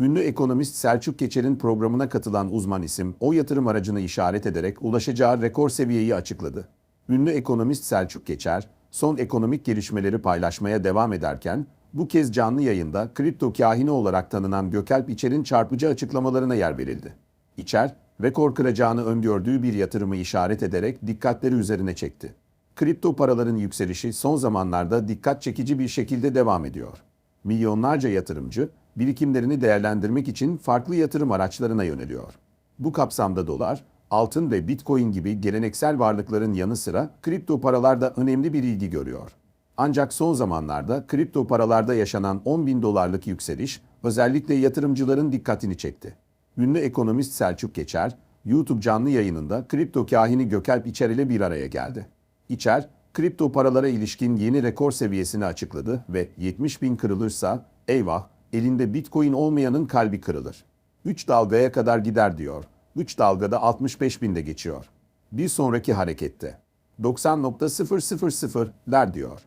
Ünlü ekonomist Selçuk Geçer'in programına katılan uzman isim o yatırım aracını işaret ederek ulaşacağı rekor seviyeyi açıkladı. Ünlü ekonomist Selçuk Geçer, son ekonomik gelişmeleri paylaşmaya devam ederken, bu kez canlı yayında kripto kahini olarak tanınan Gökalp İçer'in çarpıcı açıklamalarına yer verildi. İçer, rekor kıracağını öngördüğü bir yatırımı işaret ederek dikkatleri üzerine çekti. Kripto paraların yükselişi son zamanlarda dikkat çekici bir şekilde devam ediyor. Milyonlarca yatırımcı birikimlerini değerlendirmek için farklı yatırım araçlarına yöneliyor. Bu kapsamda dolar, altın ve bitcoin gibi geleneksel varlıkların yanı sıra kripto paralar da önemli bir ilgi görüyor. Ancak son zamanlarda kripto paralarda yaşanan 10 bin dolarlık yükseliş özellikle yatırımcıların dikkatini çekti. Ünlü ekonomist Selçuk Geçer, YouTube canlı yayınında kripto kahini Gökalp İçer ile bir araya geldi. İçer, kripto paralara ilişkin yeni rekor seviyesini açıkladı ve 70 bin kırılırsa eyvah elinde bitcoin olmayanın kalbi kırılır. 3 dalgaya kadar gider diyor. 3 dalgada 65 binde geçiyor. Bir sonraki harekette 90.000'ler diyor.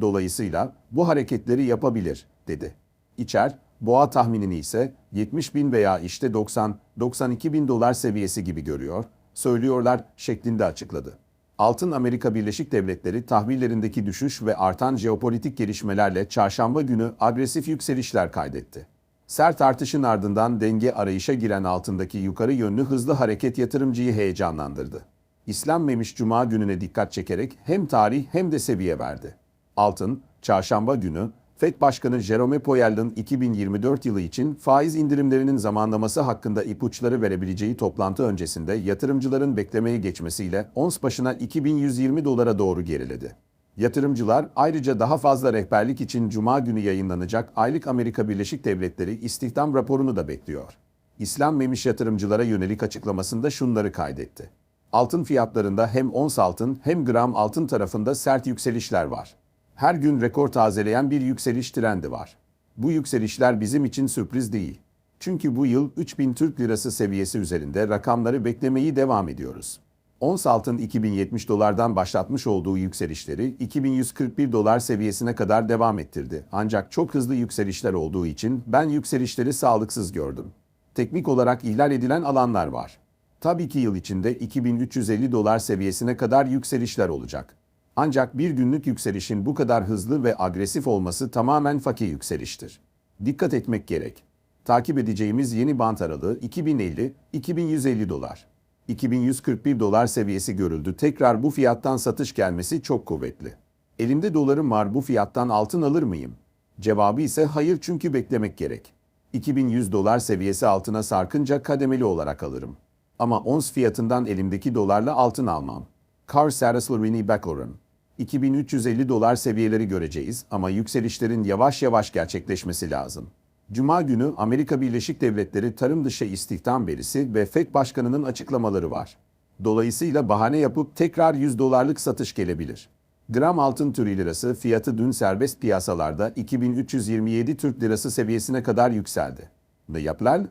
Dolayısıyla bu hareketleri yapabilir dedi. İçer, boğa tahminini ise 70 bin veya işte 90-92 bin dolar seviyesi gibi görüyor, söylüyorlar şeklinde açıkladı. Altın Amerika Birleşik Devletleri tahvillerindeki düşüş ve artan jeopolitik gelişmelerle çarşamba günü agresif yükselişler kaydetti. Sert artışın ardından denge arayışa giren altındaki yukarı yönlü hızlı hareket yatırımcıyı heyecanlandırdı. İslam Memiş Cuma gününe dikkat çekerek hem tarih hem de seviye verdi. Altın, çarşamba günü FED Başkanı Jerome Powell'ın 2024 yılı için faiz indirimlerinin zamanlaması hakkında ipuçları verebileceği toplantı öncesinde yatırımcıların beklemeye geçmesiyle ons başına 2120 dolara doğru geriledi. Yatırımcılar ayrıca daha fazla rehberlik için Cuma günü yayınlanacak aylık Amerika Birleşik Devletleri istihdam raporunu da bekliyor. İslam Memiş yatırımcılara yönelik açıklamasında şunları kaydetti. Altın fiyatlarında hem ons altın hem gram altın tarafında sert yükselişler var her gün rekor tazeleyen bir yükseliş trendi var. Bu yükselişler bizim için sürpriz değil. Çünkü bu yıl 3000 Türk Lirası seviyesi üzerinde rakamları beklemeyi devam ediyoruz. Ons altın 2070 dolardan başlatmış olduğu yükselişleri 2141 dolar seviyesine kadar devam ettirdi. Ancak çok hızlı yükselişler olduğu için ben yükselişleri sağlıksız gördüm. Teknik olarak ihlal edilen alanlar var. Tabii ki yıl içinde 2350 dolar seviyesine kadar yükselişler olacak. Ancak bir günlük yükselişin bu kadar hızlı ve agresif olması tamamen fakir yükseliştir. Dikkat etmek gerek. Takip edeceğimiz yeni bant aralığı 2050-2150 dolar. 2141 dolar seviyesi görüldü. Tekrar bu fiyattan satış gelmesi çok kuvvetli. Elimde dolarım var bu fiyattan altın alır mıyım? Cevabı ise hayır çünkü beklemek gerek. 2100 dolar seviyesi altına sarkınca kademeli olarak alırım. Ama ons fiyatından elimdeki dolarla altın almam. Car Saraslurini Backlorum 2350 dolar seviyeleri göreceğiz ama yükselişlerin yavaş yavaş gerçekleşmesi lazım. Cuma günü Amerika Birleşik Devletleri tarım dışı istihdam verisi ve FED Başkanı'nın açıklamaları var. Dolayısıyla bahane yapıp tekrar 100 dolarlık satış gelebilir. Gram altın türü lirası fiyatı dün serbest piyasalarda 2327 Türk lirası seviyesine kadar yükseldi. Ne yapılar?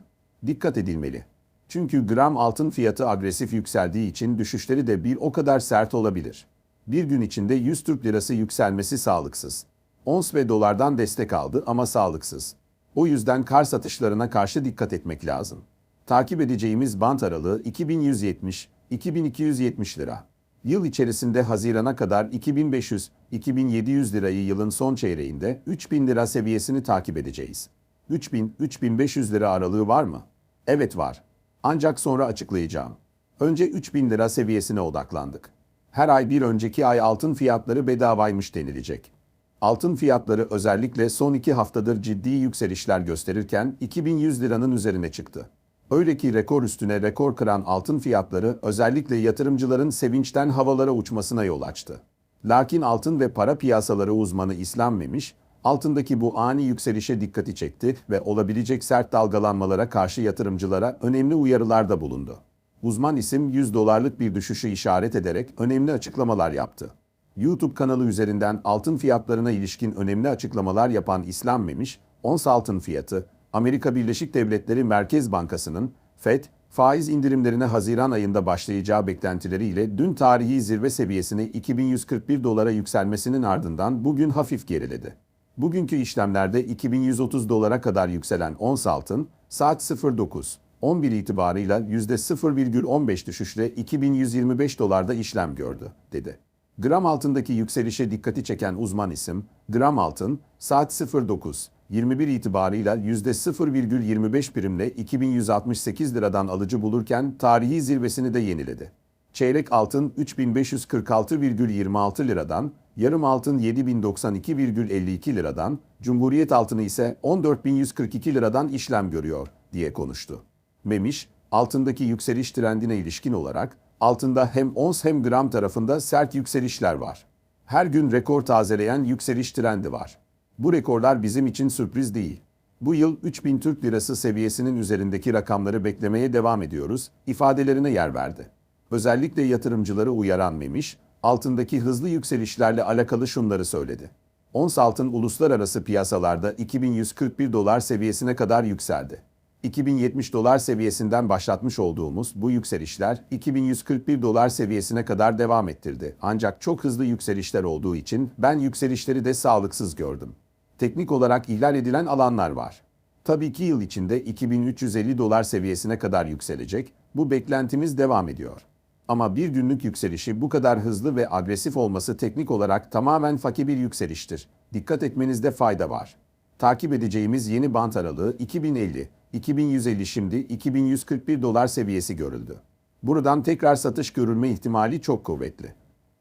Dikkat edilmeli. Çünkü gram altın fiyatı agresif yükseldiği için düşüşleri de bir o kadar sert olabilir bir gün içinde 100 Türk Lirası yükselmesi sağlıksız. Ons ve dolardan destek aldı ama sağlıksız. O yüzden kar satışlarına karşı dikkat etmek lazım. Takip edeceğimiz bant aralığı 2170-2270 lira. Yıl içerisinde Haziran'a kadar 2500-2700 lirayı yılın son çeyreğinde 3000 lira seviyesini takip edeceğiz. 3000-3500 lira aralığı var mı? Evet var. Ancak sonra açıklayacağım. Önce 3000 lira seviyesine odaklandık her ay bir önceki ay altın fiyatları bedavaymış denilecek. Altın fiyatları özellikle son iki haftadır ciddi yükselişler gösterirken 2100 liranın üzerine çıktı. Öyle ki rekor üstüne rekor kıran altın fiyatları özellikle yatırımcıların sevinçten havalara uçmasına yol açtı. Lakin altın ve para piyasaları uzmanı İslam Memiş, altındaki bu ani yükselişe dikkati çekti ve olabilecek sert dalgalanmalara karşı yatırımcılara önemli uyarılarda bulundu. Uzman isim 100 dolarlık bir düşüşü işaret ederek önemli açıklamalar yaptı. YouTube kanalı üzerinden altın fiyatlarına ilişkin önemli açıklamalar yapan İslam Memiş, ons altın fiyatı, Amerika Birleşik Devletleri Merkez Bankası'nın FED, faiz indirimlerine Haziran ayında başlayacağı beklentileriyle dün tarihi zirve seviyesine 2141 dolara yükselmesinin ardından bugün hafif geriledi. Bugünkü işlemlerde 2130 dolara kadar yükselen ons altın saat 09 11 itibarıyla %0,15 düşüşle 2125 dolarda işlem gördü, dedi. Gram altındaki yükselişe dikkati çeken uzman isim, gram altın saat 09 21 itibarıyla %0,25 primle 2168 liradan alıcı bulurken tarihi zirvesini de yeniledi. Çeyrek altın 3546,26 liradan, yarım altın 7092,52 liradan, Cumhuriyet altını ise 14142 liradan işlem görüyor diye konuştu. Memiş, altındaki yükseliş trendine ilişkin olarak altında hem ons hem gram tarafında sert yükselişler var. Her gün rekor tazeleyen yükseliş trendi var. Bu rekorlar bizim için sürpriz değil. Bu yıl 3000 Türk Lirası seviyesinin üzerindeki rakamları beklemeye devam ediyoruz ifadelerine yer verdi. Özellikle yatırımcıları uyaran Memiş, altındaki hızlı yükselişlerle alakalı şunları söyledi. Ons altın uluslararası piyasalarda 2141 dolar seviyesine kadar yükseldi. 2070 dolar seviyesinden başlatmış olduğumuz bu yükselişler 2141 dolar seviyesine kadar devam ettirdi. Ancak çok hızlı yükselişler olduğu için ben yükselişleri de sağlıksız gördüm. Teknik olarak ihlal edilen alanlar var. Tabii 2 yıl içinde 2350 dolar seviyesine kadar yükselecek. Bu beklentimiz devam ediyor. Ama bir günlük yükselişi bu kadar hızlı ve agresif olması teknik olarak tamamen faki bir yükseliştir. Dikkat etmenizde fayda var. Takip edeceğimiz yeni bant aralığı 2050, 2150 şimdi 2141 dolar seviyesi görüldü. Buradan tekrar satış görülme ihtimali çok kuvvetli.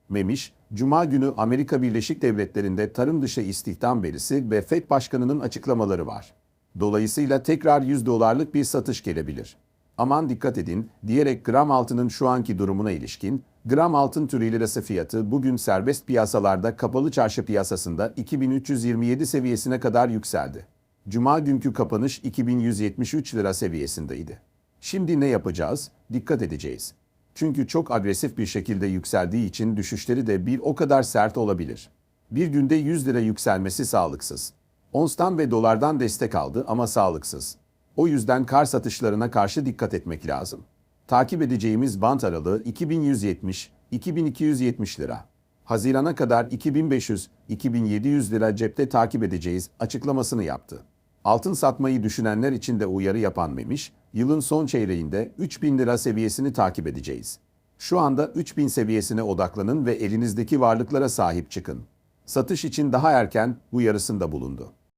Memiş, Cuma günü Amerika Birleşik Devletleri'nde tarım dışı istihdam verisi ve FED Başkanı'nın açıklamaları var. Dolayısıyla tekrar 100 dolarlık bir satış gelebilir. Aman dikkat edin diyerek gram altının şu anki durumuna ilişkin, gram altın türü lirası fiyatı bugün serbest piyasalarda kapalı çarşı piyasasında 2327 seviyesine kadar yükseldi. Cuma günkü kapanış 2173 lira seviyesindeydi. Şimdi ne yapacağız? Dikkat edeceğiz. Çünkü çok agresif bir şekilde yükseldiği için düşüşleri de bir o kadar sert olabilir. Bir günde 100 lira yükselmesi sağlıksız. Onstan ve dolardan destek aldı ama sağlıksız. O yüzden kar satışlarına karşı dikkat etmek lazım. Takip edeceğimiz bant aralığı 2170-2270 lira. Hazirana kadar 2500-2700 lira cepte takip edeceğiz açıklamasını yaptı. Altın satmayı düşünenler için de uyarı yapan Memiş, yılın son çeyreğinde 3000 lira seviyesini takip edeceğiz. Şu anda 3000 seviyesine odaklanın ve elinizdeki varlıklara sahip çıkın. Satış için daha erken uyarısında bulundu.